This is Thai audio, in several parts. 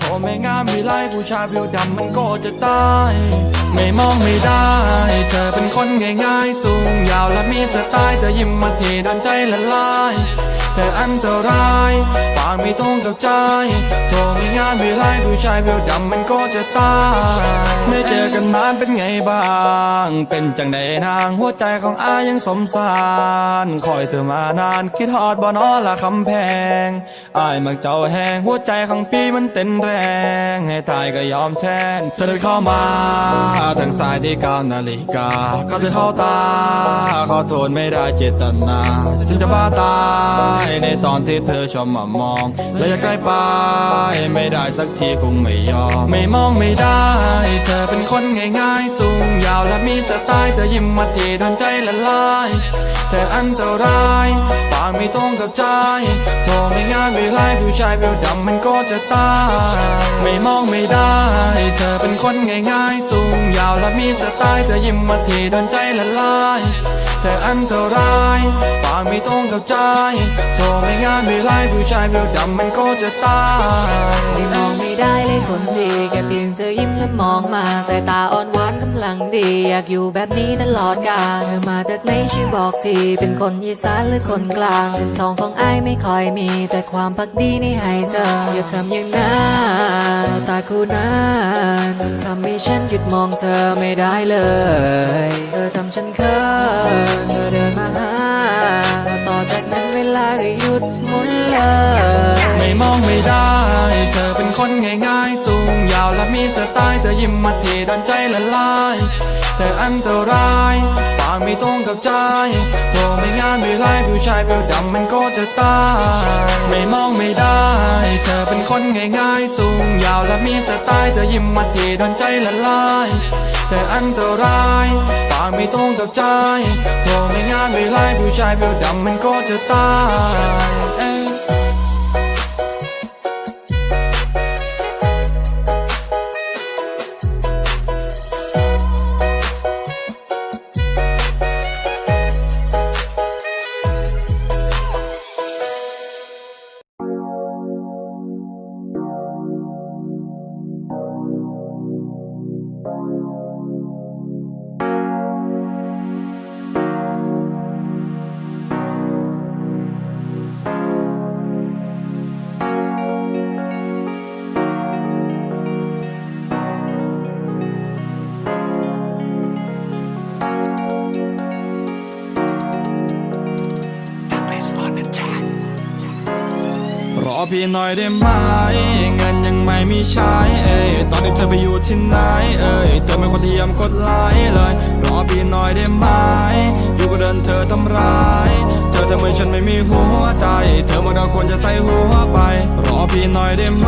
พอไม่งามไม่ไล่ผู้ชายผิวดำมันก็จะตาย ไม่มองไม่ได้ เธอเป็นคนง่ายๆ สูงยาวและมีสไตล์เธอยิ้มมาทีโดนใจละลาย เธออันตรายากไม่ตรงกับใจโทรไม่งานไม่ไล่ผู้ชายเพียวดำมันก็จะตายไม่เจอกันนานเป็นไงบ้าง เป็นจังใดนางหัวใจของอายังสมสารคอยเธอมานานคิดฮอดบ่นอละคำแพงอายมักเจ้าแหงหัวใจของพี่มันเต้นแรง ให้ตายก็ยอมแทน เธอเดินเข้ามาทางสายที่เก้านาฬิกาก็จะเข้าตา ขอโทษไม่ได้เจตนาฉันจะบ้าตายในตอนที่เธอชอบมามองและอยากใกล้ไปไม่ได้สักทีคงไม่ยอม ไม่มองไม่ได้ เธอเป็นคนง่ายๆ สูงยาวและมีสไตล์เธอยิ้มมาทีโดนใจละลายเธออันตรายปากไม่ตรงกับใจโทรไม่งานไม่ไล่ผู้ชายเวดำมันก็จะตาย ไม่มองไม่ได้ เธอเป็นคนง่ายๆ สูงยาวและมีสไตล์เธอยิ้มมาทีโดนใจละลาย เธออันตรายปากไม่ตรงกับใจโทรไม่งานไม่ไล่ผู้ชายเวลดำมันก็จะตายไม่มองไม่ได้เลยคนดีแค่เพีย ธอยิ้มและมองมาสายตาอ่อนหวานกำลังดี อยากอยู่แบบนี้ตลอดกาลเธอมาจากไหนช่วยบอกที เป็นคนอีสานหรือคนกลางเงินทองของไอ้ไม่ค่อยมี แต่ความพักดีนี่ให้เธอ อย่าทำอย่างนั้นตาคู่นั้นทำให้ฉันหยุดมองเธอไม่ได้เลย เธอทำฉันเขินเธอเดินมาหาต่อจากนั้นเวลาก็หยุดหมุนเลย ไม่มองไม่ได้ เธอเป็นคนง่ายๆ และมีสไตล์เธอยิ้มมาทีโดนใจละลายเธออันตรายปากไม่ตรงกับใจโทรไม่งานไม่ไล่ผู้ชายเพียวดำมันก็จะตายไม่มองไม่ได้ เธอเป็นคนง่ายๆ สูงยาวและมีสไตล์เธอยิ้มมาทีโดนใจละลายเธออันตรายปากไม่ตรงกับใจโทรไม่งานไม่ไล่ผู้ชายเพียวดำมันก็จะตาย พี่หน่อยได้ไหมเงินยังไม่มีใช้เอ้ยตอนนี้เธอไปอยู่ที่ไหนเอ้ยเธอไม่ควรที่ยมกดไลค์เลยรอพี่หน่อยได้ไหมอยู่ก็เดินเธอทำร้าย เธอทำเหมือนฉันไม่มีหัวใจ เธอมันเราควรจะใส่หัวไป รอพี่หน่อยได้ไหม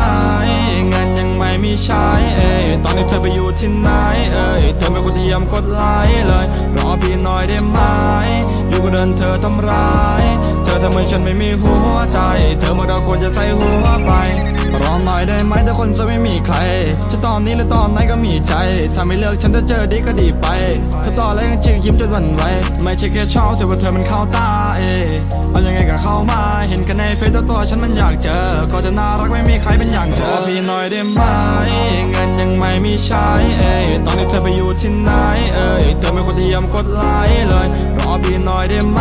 เงินยัง ไม่มีใช้เอ้ยตอนนี้เธอไปอยู่ที่ไหนเอ้ยเธอไม่ควรที่ยำกดไลค์เลยรอพี่หน่อยได้ไหมอยู่ก็เดินเธอทำร้าย เธอทำเหมือนฉันไม่มีหัวใจ เธอมันเราควรจะใส่หัวไป รอหน่อยได้ไหมถ้าคนจะไม่มีใคร จะตอนนี้หรือตอนไหนก็มีใจ ถ้าไม่เลือกฉันจะเจอดีก็ดีไปถ้าตอนแรกยังชื่อยิ้มจนวันไหวไม่ใช่แค่ชอบแต่ว่าเธอมันเข้าตาเอเอายังไงก็เข้ามา เห็นกันในเฟซตัวตัวฉันมันอยากเจอ ก็จะน่ารักไม่มีใครเป็นอย่างเธอพี่หน่อยได้ไหมเงินยังไม่มีใช้ เธอไปอยู่ที่ไหนเอ้ยเธอไม่ควรที่ยอมกดไลค์เลยรอพี่หน่อยได้ไหม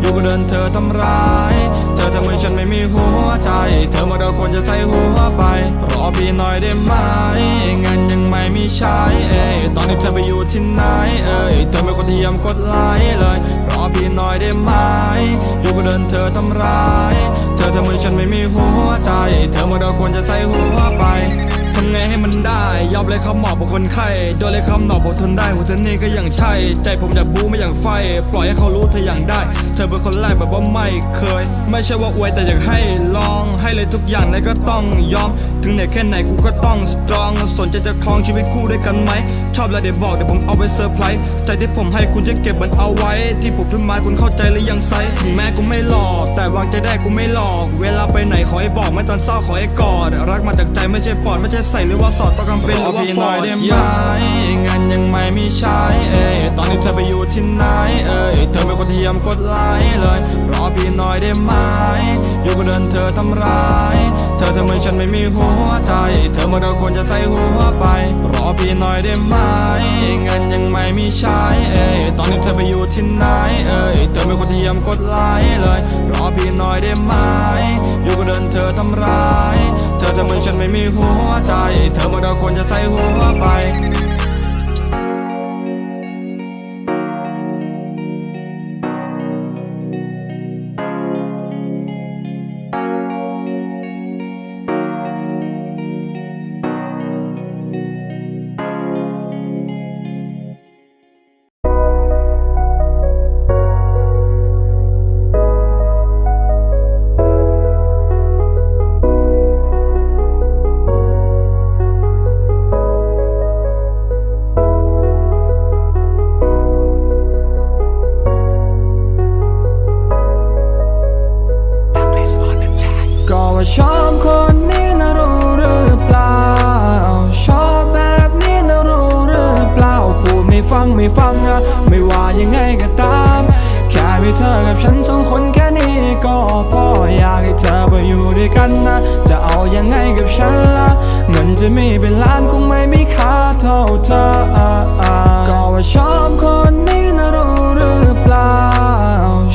อยู่ก็เดินเธอทำร้าย เธอทำให้ฉันไม่มีหัวใจ เธอมาเราควรจะใส่หัวไปรอพี่หน่อยได้ไหมเงินยังไม่มีใช้เอ้ยตอนนี้เธอไปอยู่ที่ไหนเอ้ยเธอไม่ควรที่ยอมกดไลค์เลยรอพี่หน่อยได้ไหมอยู่ก็เดินเธอทำร้าย เธอทำให้ฉันไม่มีหัวใจ เธอมาเราควรจะใส่หัวไป ทำไงให้มันได้ยอมเลยคำหมอบของคนไข้โดนเลยคำหนอบผมทนได้หัวเธอนี่ก็ยังใช่ ใจผมอยากบูไม่อย่ากไฟ ปล่อยให้เขารู้เธออย่างได้ เธอเป็นคนแรกแบบว่าไม่เคย ไม่ใช่ว่าอวยแต่อยากให้ลองให้เลยทุกอย่างเลยก็ต้องยอม ถึงเหนแค่ไหนกูก็ต้องสตรอง สนใจจะครองชีวิตคู่ด้วยกันไหม ชอบแล้วเดี๋ยวบอกเดี๋ยวผมเอาไปเซอร์ไพรส์ใจที่ผมให้คุณจะเก็บมันเอาไว้ ที่ผมพูดมาคุณเข้าใจหรือยังไซถึงแม้กูไม่หลอกแต่วางใจได้กูไม่หลอก เวลาไปไหนขอให้บอกไม่ตอนเศร้าขอให้กอดรักมาจากใจไม่ใช่ปอดไม่ใช่ใส่หรือว่าสอดต้องกำเป็นหรือว่าฟอร์ดได้ไหมเงินยังไม่มีใช้เอ้ยตอนนี้เธอไปอยู่ที่ไหนเอ้ยเธอเป็นคนที่ยำกดไลค์เลย รอพี่หน่อยได้ไหมอยู่ก็เดินเธอทำร้าย เธอทำไมฉันไม่มีหัวใจ เธอเมื่อเราควรจะใส่หัว ไปรอพี่หน่อยได้ไหมเงินยังไม่มีใช้เอ้ยตอนนี้เธอไปอยู่ที่ไหนเอ้ยเธอเป็นคนที่ยำกดไลค์เลย รอพี่หน่อยได้ไหมอยู่ก็เดินเธอทำร้าย เธอทำเหมือนฉันไม่มีหัวใจ เธอเมื่อเราควรจะใส่หัวไปาเท่าเธอก็ว่าชอบคนนี้นะรู้หรือเปล่า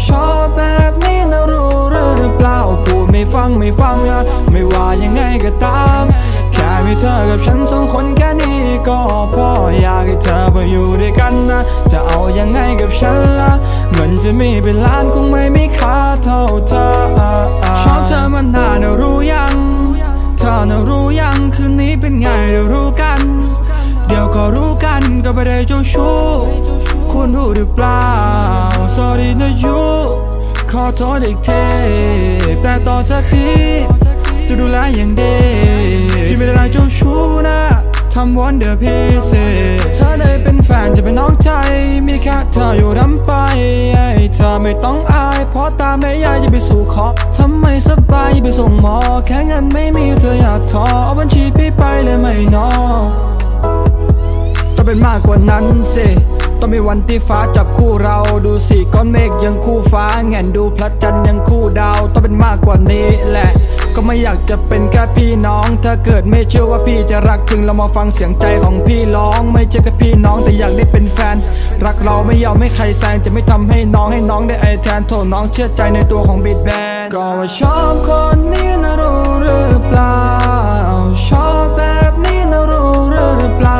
ชอบแบบนี้นะรู้หรือเปล่าพูดไม่ฟังไม่ฟังอะไม่ว่ายังไงก็ตาม แค่มีเธอกับฉันสองคนแค่นี้ก็พออยากให้เธอไปอยู่ด้วยกันนะ จะเอายังไงกับฉันล่ะเงินจะมีเป็นล้านคงไม่มีค่าเท่าเธอชอบเธอมานานรู้ยังเธอน่ะรู้ยังคืนนี้เป็นไงเดี๋ยวรู้กัน เดี๋ยวก็รู้กันก็ไม่ได้เจ้าชู้คุณรู้หรือเปล่า sorry นะยูขอโทษอีกทีแต่ต่อจากนี้จะดูแลอย่างดีพี่ไม่ได้เจ้าชู้นะทำวันเดอร์พิเศษเธอได้เป็นแฟนจะเป็นน้องใจ มีแค่เธออยู่รำไปไอเธอไม่ต้องอาย เพราะตาไม่ยายจะไปสู่ขอทำไมสบายไปส่งหมอ แค่เงินไม่มีเธออยากทอเอาบัญชีพี่ไปเลยไม่นอต้อ เป็นมากกว่านั้นสิต้องมีวันที่ฟ้าจับคู่เราดูสิก้อนเมฆยังคู่ฟ้าแง่นดูพระจันทร์ยังคู่ดาวต้องเป็นมากกว่านี้แหละ ก็ไม่อยากจะเป็นแค่พี่น้อง ถ้าเกิดไม่เชื่อว่าพี่จะรักจริงเรามาฟังเสียงใจของพี่ร้อง ไม่ใช่แค่พี่น้องแต่อยากได้เป็นแฟน รักเราไม่ยอมให้ใครแซงจะไม่ทำให้น้องให้น้องได้ไอแทนโทษน้องเชื่อใจในตัวของบิดแบนก็ว่าชอบคนนี้นะรู้หรือเปล่าชอบแบบนี้นะรู้หรือเปล่า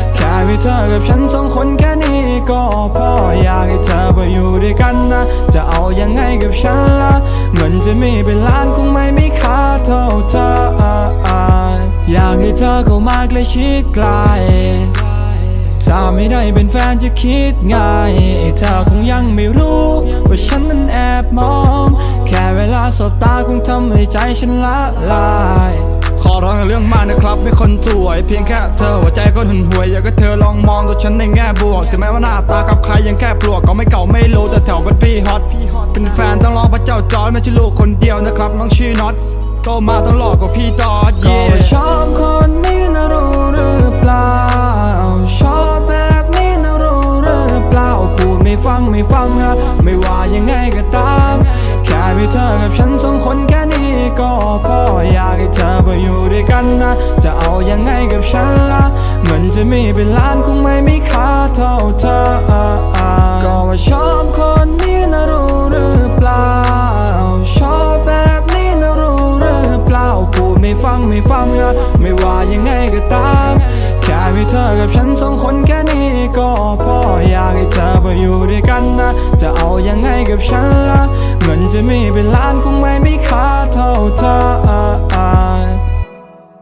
มีเธอกับฉันสองคนแค่นี้ก็พออยากให้เธอไปอยู่ด้วยกันนะ จะเอายังไงกับฉันล่ะเงินจะมีเป็นล้านคงไม่มีค่าเท่าเธอ อยากให้เธอเข้ามาใกล้ชิดใกล้ถ้าไม่ได้เป็นแฟนจะคิดไงเธอคงยังไม่รู้ ว่าฉันนั้นแอบมอง แค่เวลาสบตาคงทำให้ใจฉันละลาย ขอร้องเรื่องมากนะครับไม่คนสวย เพียงแค่เธอหัวใจก็หึนหวยอยากให้เธอลองมองตัวฉันในแง่บวกถึงแม้ว่าหน้าตากับใครยังแค่ปลวกก็ไม่เก่าไม่รู้แต่แถวเป็นพี่ฮอตเป็นแฟนต้องรอพระเจ้าจอร์จไม่ใช่ลูกคนเดียวนะครับน้องชื่อน็อตโตมาต้องหลอกกับพี่ตอดเย่ชอบคนนี้นะรู้หรือเปล่าชอบแบบนี้นะรู้หรือเปล่าพูดไม่ฟังไม่ฟังอะไม่ว่ายังไงก็ตาม แค่มีเธอกับฉันสองคนแค่นี้ก็พออยากให้เธอไปอยู่ด้วยกันนะ จะเอายังไงกับฉันล่ะเงินจะมีเป็นล้านคงไม่มีค่าเท่าเธอก็ว่าชอบคนนี้นะรู้หรือเปล่า ชอบแบบนี้นะรู้หรือเปล่าพูดไม่ฟังไม่ฟังอะไม่ว่ายังไงก็ตาม มีเธอกับฉันสองคนแค่นี้ก็พออยากให้เธอมาอยู่ด้วยกันนะ จะเอายังไงกับฉันล่ะเงินจะมีเป็นล้านคงไม่มีค่าเท่าเธอ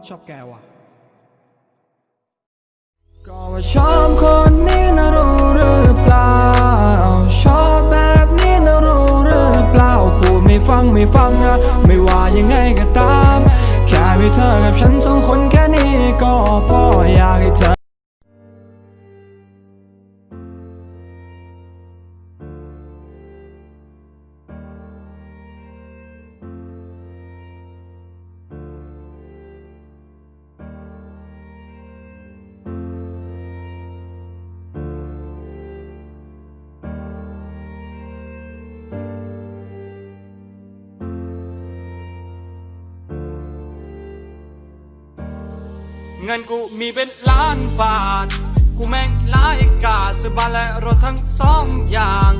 ชอบแกว่ะก็ว่าชอบคนนี้นะรู้หรือเปล่า ชอบแบบนี้นะรู้หรือเปล่าพูดไม่ฟังไม่ฟังนะไม่ว่ายังไงก็ตาม แค่มีเธอกับฉันสองคนแค่ ก็พออยากให้เธอ งินกูมีเป็นล้านบาท กูแม่งหลายกาดซื้อบ้านและรถทั้งสองอย่าง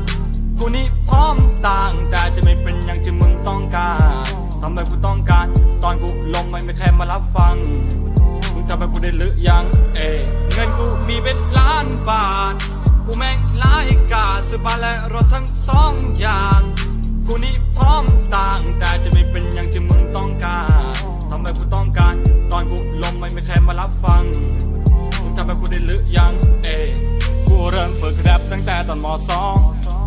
กูนี่พร้อมต่าง แต่จะไม่เป็นอย่างที่มึงต้องการทำแบบกูต้องการ ตอนกูลงไม่มีใครมารับฟัง มึงทำแบบกูได้หรือยังเอเงินกูมีเป็นล้านบาท กูแม่งหลายกาดซื้อบ้านและรถทั้งสองอย่าง กูนี่พร้อมต่าง แต่จะไม่เป็นอย่างที่มึงต้องการ ทำแบบกูต้องการ ตอนกูลงไม่มีใครมารับฟังมึงทำแบบกูได้หรือยัง เอ กูเริ่มฝึกแรปตั้งแต่ตอนมสอง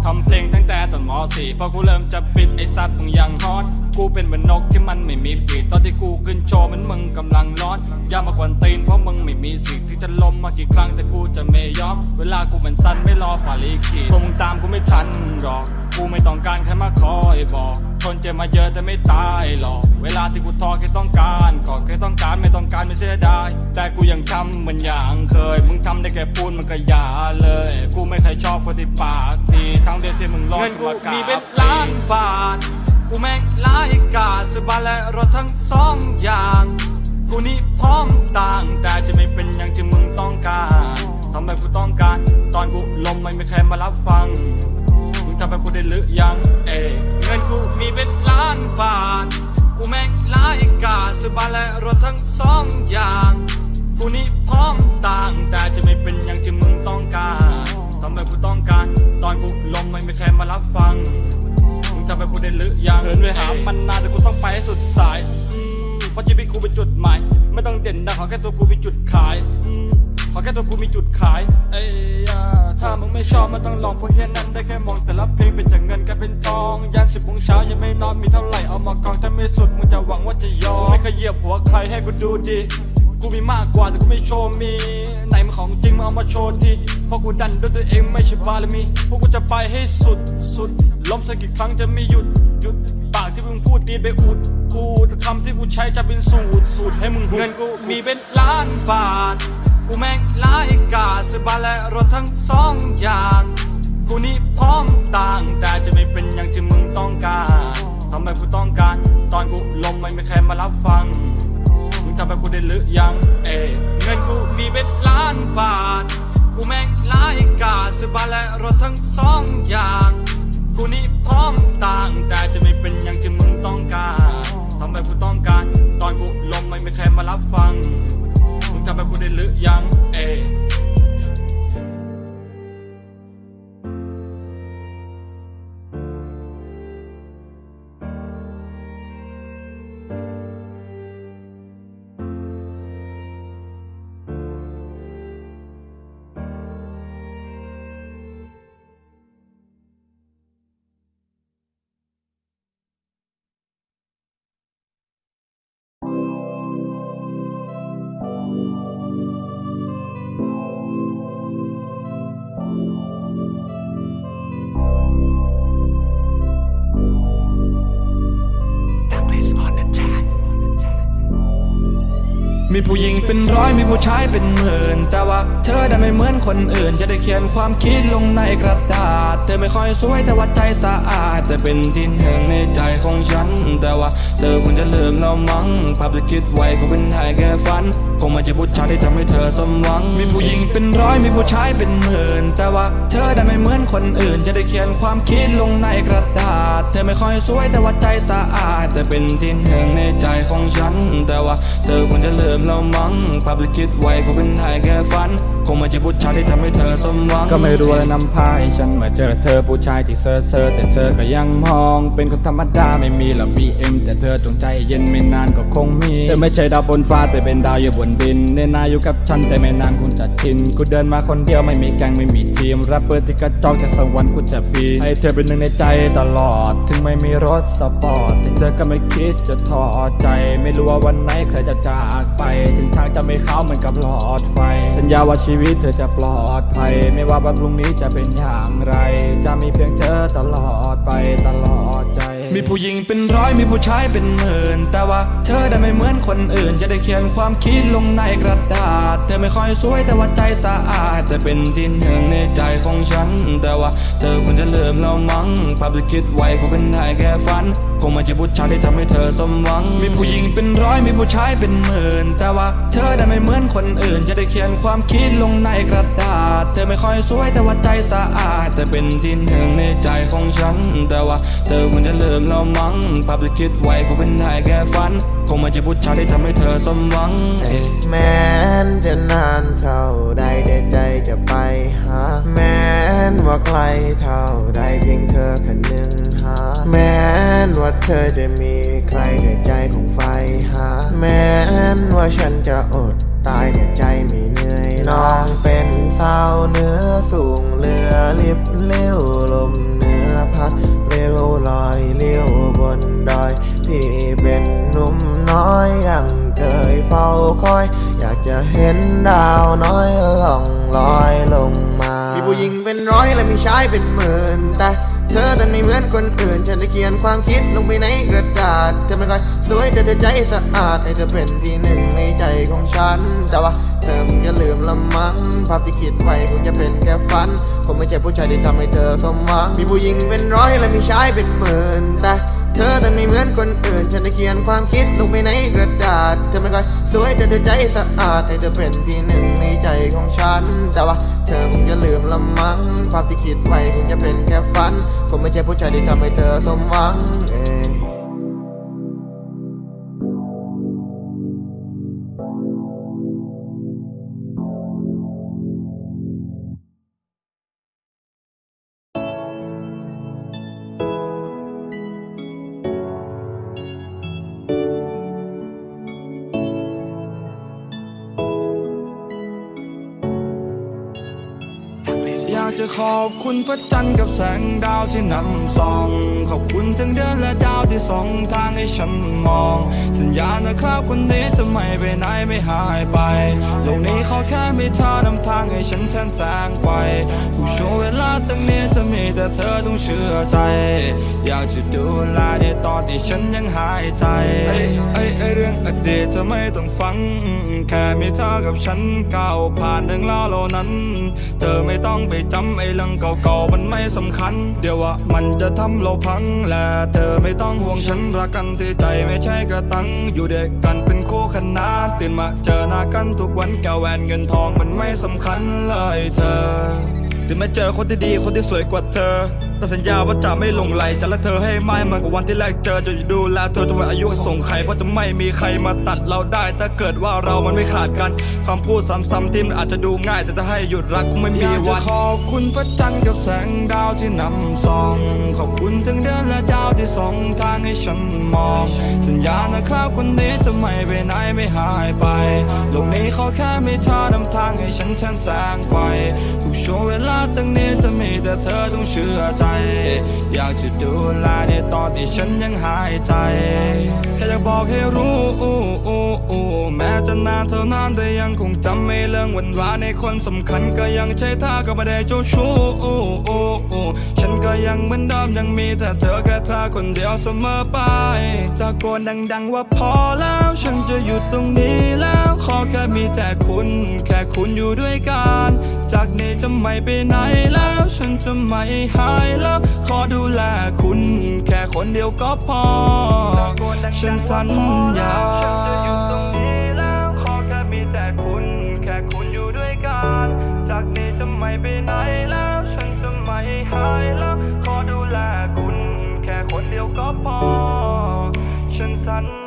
ทำเพลงตั้งแต่ตอนมสี่พอกูเริ่มจะปิดไอสัตว์มึงยังฮอน กูเป็นเหมือนนกที่มันไม่มีปีกตอนที่กูขึ้นโชว์เหมันมึงกำลังร้อน อย่ามากวนตีนเพราะมึงไม่มีสิทธิ์ที่จะล้มมากี่ครั้งแต่กูจะไม่ยอม เวลากูเหมือนสั้นไม่รอฝ่าลีขีดพวกมึงตามกูไม่ทันหรอก กูไม่ต้องการใครมาคอยบอก ทนเจ็บมาเยอะแต่ไม่ตายหรอก เวลาที่กูท้อแค่ต้องการก็แค่ต้องการไม่ต้องการไม่เสียดาย แต่กูยังทำเหมือนอย่างเคย มึงทำได้แค่พูดมันก็อย่าเลย กูไม่เคยชอบคนที่ปากดีทั้งเดียวที่มึงรอดเงินกูมากราบมีเป็นล้านบาท กูแม่งหลายกาดซื้อบ้านและรถทั้งสองอย่างกูนี่พร้อมต่างแต่จะไม่เป็นอย่างที่มึงต้องการทำแบบกูต้องการ ตอนกูลมไม่มีใครมารับฟังมึงทำแบบกูได้หรือยังเอเงินกูมีเป็นล้านบาท กูแม่งหลายกาซื้อบ้านและรถทั้งสองอย่าง กูนี่พร้อมต่างแต่จะไม่เป็นอย่างที่มึงต้องการทำแบบกูต้องการ ตอนกูลมไม่มีใครมารับฟังมึงทำแบบกูได้หรือยังเดินไปหามันนานแต่กูต้องไปให้สุดสายเพราะชีวิตกูเป็นจุดหมาย ไม่ต้องเด่นดังขอแค่ตัวกูมีจุดขายอื ขอแค่ตัวกูมีจุดขายเอ้ยถ้ามึงไม่ชอบไม่ต้องลองเพราะเฮียนั้นได้แค่มองแต่ละเพลงเป็นจากเงินกลายเป็นทองยันสิบโมงเช้ายังไม่นอนมีเท่าไหร่เอามากองถ้าไม่สุดมึงจะหวังว่าจะยอมไม่เคยเหยียบหัวใครให้กูดูดีกูมีมากกว่าแต่กูไม่โชว์มี ไหนมันของจริงมาเอามาโชว์ทีเพราะกูดันด้วยตัวเองไม่ใช่บารมีพวกกูจะไปให้สุดสุดล้มสักกี่ครั้งจะไม่หยุดหยุดปากที่มึงพูดตีไปอุดกูแต่คำที่กูใช้จะเป็นสูตรสูตรให้มึงหุดเงินกูมีเป็นล้านบาท กูแม่งหลายกาซื้อบ้านและรถทั้งสองอย่าง กูนี่พร้อมต่าง แต่จะไม่เป็นอย่างที่มึงต้องการทำแบบกูต้องการ ตอนกูลมไม่มีใครมารับฟัง มึงทำแบบกูได้หรือยังเอเงินกูมีเป็นล้านบาท กูแม่งหลายกาซื้อบ้านและรถทั้งสองอย่าง กูนี่พร้อมต่างแต่จะไม่เป็นอย่างที่มึงต้องการทำแบบกูต้องการ ตอนกูลมไม่มีใครมารับฟัง มึงทำแบบกูได้หรือยัง มีผู้หญิงเป็นร้อยมีผู้ชายเป็นหมื่น แต่ว่าเธอได้ไม่เหมือนคนอื่น จะได้เขียนความคิดลงในกระดาษ เธอไม่ค่อยสวยแต่ว่าใจสะอาดแต่เป็นที่หนึ่งในใจของฉัน แต่ว่าเธอคงจะลืมเรามั้งภาพที่คิดไว้ก็เป็นได้แค่ฝัน งไม่ใช่ผู้ชายที่ทำให้เธอสมหวัง มีผู้หญิงเป็นร้อยมีผู้ชายเป็นหมื่น แต่ว่าเธอได้ไม่เหมือนคนอื่น จะได้เขียนความคิดลงในกระดาษ เธอไม่ค่อยสวยแต่ว่าใจสะอาด แต่เป็นที่หนึ่งในใจของฉัน แต่ว่าเธอควรจะลืมแล้วมั้งภาพที่คิดไว้ก็เป็นได้แค่ฝัน คงไม่ใช่ผู้ชายที่ทำให้เธอสมหวังก็ไม่รู้อะไรนำพาให้ฉันมาเจอเธอผู้ชายที่เซอร์เซอร์แต่เธอก็ยังมอง เป็นคนธรรมดาไม่มีหรอกบีเอ็มแต่เธอจงใจเย็นไม่นานก็คงมี เธอไม่ใช่ดาวบนฟ้าแต่เป็นดาวอยู่บนบินเนนาอยู่กับฉันแต่ไม่นานคุณจะชินกูเดินมาคนเดียวไม่มีแกงไม่มีทีมแรปเปอร์ที่กระจอกจากสวรรค์กูจะปีนให้เธอเป็นหนึ่งในใจตลอด ถึงไม่มีรถสปอร์ตแต่เธอก็ไม่คิดจะท้อใจ ไม่รู้ว่าวันไหนใครจะจากไป ถึงทางจะไม่เข้าเหมือนกับหลอดไฟสัญญาว่าชีีวิตเธอจะปลอดภัย ไม่ว่าวันพรุ่งนี้จะเป็นอย่างไร จะมีเพียงเธอตลอดไปตลอดใจ มีผู้หญิงเป็นร้อยมีผู้ชายเป็นหมื่น แต่ว่าเธอได้ไม่เหมือนคนอื่น จะได้เขียนความคิดลงในกระดาษ เธอไม่ค่อยสวยแต่ว่าใจสะอาดจะเป็นที่หนึ่งในใจของฉัน แต่ว่าเธอควรจะเริ่มแล้วมั้งภาพที่คิดไว้ก็เป็นได้แค่ฝัน คงไม่ใช่ผู้ชายที่ทำให้เธอสมหวัง มีผู้หญิงเป็นร้อยมีผู้ชายเป็นหมื่น แต่ว่าเธอได้ไม่เหมือนคนอื่น จะได้เขียนความคิดลงในกระดาษ เธอไม่ค่อยสวยแต่ว่าใจสะอาดจะเป็นที่หนึ่งในใจของฉัน แต่ว่าเธอควรจะเริ่มแล้วมั้งภาพที่คิดไว้ก็เป็นได้แค่ฝัน คงไม่ใช่ผู้ชายที่ทำให้เธอสมหวังแม้นจะนานเท่าใดแต่ใจจะไปหา แม้นว่าไกลเท่าใดเพียงเธอค่หนึ่ง แม้นว่าเธอจะมีใครแต่ใจของไฟหา แม้นว่าฉันจะอดตายแต่ใจไม่เหนื่อยน้องเป็นสาวเนื้อสูงเรือลิบเลี้ยวลมเนื้อพัดเปลวลอยเลี้ยวบนดอยพี่เป็นหนุ่มน้อยยังเคยเฝ้าคอย อยากจะเห็นดาวน้อยล่องลอยลงมา มีผู้หญิงเป็นร้อยและมีชายเป็นหมื่นแต่ เธอดันไม่เหมือนคนอื่น ฉันได้เขียนความคิดลงไปในกระดาษ เธอไม่ค่อยสวยแต่เธอใจสะอาดให้เธอเป็นที่หนึ่งในใจของฉัน แต่ว่าเธอคงจะลืมละมั้งภาพที่คิดไว้คงจะเป็นแค่ฝัน คงไม่ใช่ผู้ชายที่ทำให้เธอสมหวังมีผู้หญิงเป็นร้อยและมีชายเป็นหมื่นแต่ เธอแต่ไม่เหมือนคนอื่น ฉันได้เขียนความคิดลงไปในกระดาษ เธอไม่ค่อยสวยแต่เธอใจสะอาดให้เธอเป็นที่หนึ่งในใจของฉัน แต่ว่าเธอคงจะลืมละมั้งภาพที่คิดไว้คงจะเป็นแค่ฝันคงไม่ใช่ผู้ชายที่ทำให้เธอสมหวังเอง จะขอบคุณพระจันทร์กับแสงดาวที่นำส่อง ขอบคุณทั้งเดือนและดาวที่ส่องทางให้ฉันมอง สัญญานะครับคนนี้จะไม่ไปไหนไม่หายไปโลกนี้เขาแค่มีเธอนำทางให้ฉันแทนแสงไฟทุกช่วเวลาจากนี้จะมีแต่เธอต้องเชื่อใจ อยากจะดูแลในตอนที่ฉันยังหายใจไอ้ไอ้ไอ้เรื่องอดีตจะไม่ต้องฟัง แค่มีเธอกับฉันก้าวผ่านเรื่องราวเหล่านั้น เธอไม่ต้องไปจำไอ้เรื่องเก่าๆมันไม่สำคัญ เดี๋ยวว่ามันจะทำเราพังและเธอไม่ต้องห่วงฉันรักกันที่ใจไม่ใช่กระตัง อยู่เด็กกันเป็นคู่ขนานตื่นมาเจอหน้ากันทุกวันแก้วแหวนเงินทองมันไม่สำคัญเลยเธอถึงแม้เจอคนที่ดีคนที่สวยกว่าเธอ แต่สัญญาว่าจะไม่หลงไหลจะรักเธอให้ไม่เหมือนกับวันที่แรกเจอจะดูแลเธอจนวันอายุส่งใครเพราะจะไม่มีใครมาตัดเราได้ ถ้าเกิดว่าเรามันไม่ขาดกันคำพูดซ้ำๆที่มันอาจจะดูง่าย แต่จะให้หยุดรักคงไม่มีวันขอบคุณพระจันทร์กับแสงดาวที่นำส่องขอบคุณทั้งเดือนและดาวที่ส่องทางให้ฉันมอง สัญญานะครับคนนี้จะไม่ไปไหนไม่หายไปโลกนี้เขาแค่มีเธอนำทางให้ฉันแทนแสงไฟทุกช่วงเวลาจากนี้จะมีแต่เธอต้องเชื่อใจอยากจะดูแลในตอนที่ฉันยังหายใจ แค่อยากบอกให้รู้แม้จะนานเท่านานแต่ยังคงจำไม่เรื่องวันวานในคนสำคัญก็ยังใช่ท่าก็ไม่ได้เจ้าชู้ฉันก็ยังเหมือนเดิมยังมีแต่เธอแค่เธอคนเดียวเสมอไปตะโกนดัง ๆว่าพอแล้ว ฉันจะหยุดตรงนี้แล้วขอแค่มีแต่คุณ แค่คุณอยู่ด้วยกัน จากนี้จะไม่ไปไหนแล้ว ฉันจะไม่หายแล้ว ขอดูแลคุณ แค่คนเดียวก็พอ ฉันสัญญาขอแค่มีแต่คุณแค่คุณอยู่ด้วยกันจากนี้จะไม่ไปไหนแล้ว ฉันจะไม่หายแล้ว ขอดูแลคุณ แค่คนเดียวก็พอ ฉันสัญ